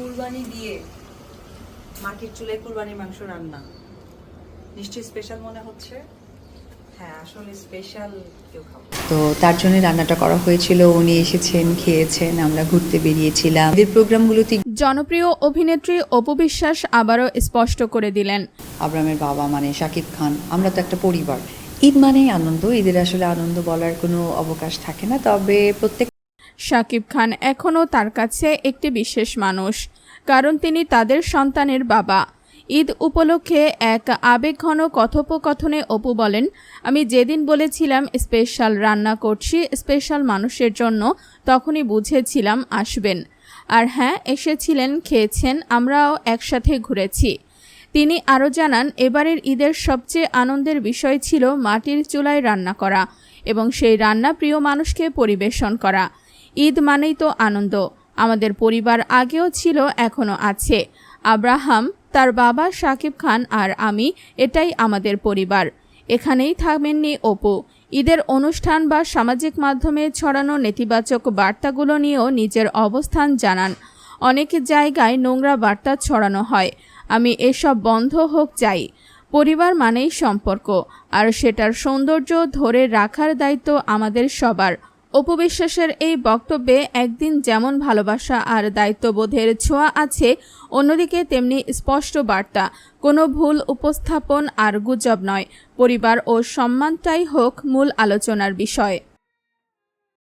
কুরবানি দিয়ে মাটির চুলায় কুরবানির মাংস রান্না। নিশ্চয়ই স্পেশাল মনে হচ্ছে? হ্যাঁ আসলে স্পেশাল কেউ খাব তো তার জন্য রান্নাটা করা হয়েছিল উনি এসেছেন খেয়েছেন আমরা ঘুরতে বেরিয়েছিলাম। এদের প্রোগ্রামগুলোতে জনপ্রিয় অভিনেত্রী অপু বিশ্বাস আবারও স্পষ্ট করে দিলেন। আব্রামের বাবা মানে শাকিব খান আমরা তো একটা পরিবার। ঈদ মানেই আনন্দ ঈদের আসলে আনন্দ বলার কোনো অবকাশ থাকে না তবে প্রত্যেক শাকিব খান এখনও তার কাছে একটি বিশেষ মানুষ, কারণ তিনি তাদের সন্তানের বাবা। ঈদ উপলক্ষে এক আবেগঘন কথোপকথনে অপু বলেন, আমি যেদিন বলেছিলাম স্পেশাল রান্না করছি, স্পেশাল মানুষের জন্য, তখনই বুঝেছিলাম আসবেন। আর হ্যাঁ এসেছিলেন, খেয়েছেন, আমরাও একসাথে ঘুরেছি। তিনি আরও জানান, এবারের ঈদের সবচেয়ে আনন্দের বিষয় ছিল মাটির চুলায় রান্না করা এবং সেই রান্না প্রিয় মানুষকে পরিবেশন করা। ঈদ মানেই তো আনন্দ। আমাদের পরিবার আগেও ছিল, এখনও আছে। আব্রাহাম, তার বাবা শাকিব খান আর আমি, এটাই আমাদের পরিবার। এখানেই থাকবেননি অপু। ঈদের অনুষ্ঠান বা সামাজিক মাধ্যমে ছড়ানো নেতিবাচক বার্তাগুলো নিয়েও নিজের অবস্থান জানান। অনেক জায়গায় নোংরা বার্তা ছড়ানো হয়। আমি এসব বন্ধ হোক চাই। পরিবার মানেই সম্পর্ক। আর সেটার সৌন্দর্য ধরে রাখার দায়িত্ব আমাদের সবার। অপবিশ্বাসের এই বক্তব্যে একদিন যেমন ভালোবাসা আর দায়িত্ববোধের ছোঁয়া আছে, অন্যদিকে তেমনি স্পষ্ট বার্তা। কোনো ভুল উপস্থাপন আর গুজব নয়। পরিবার ও সম্মানটাই হোক মূল আলোচনার বিষয়।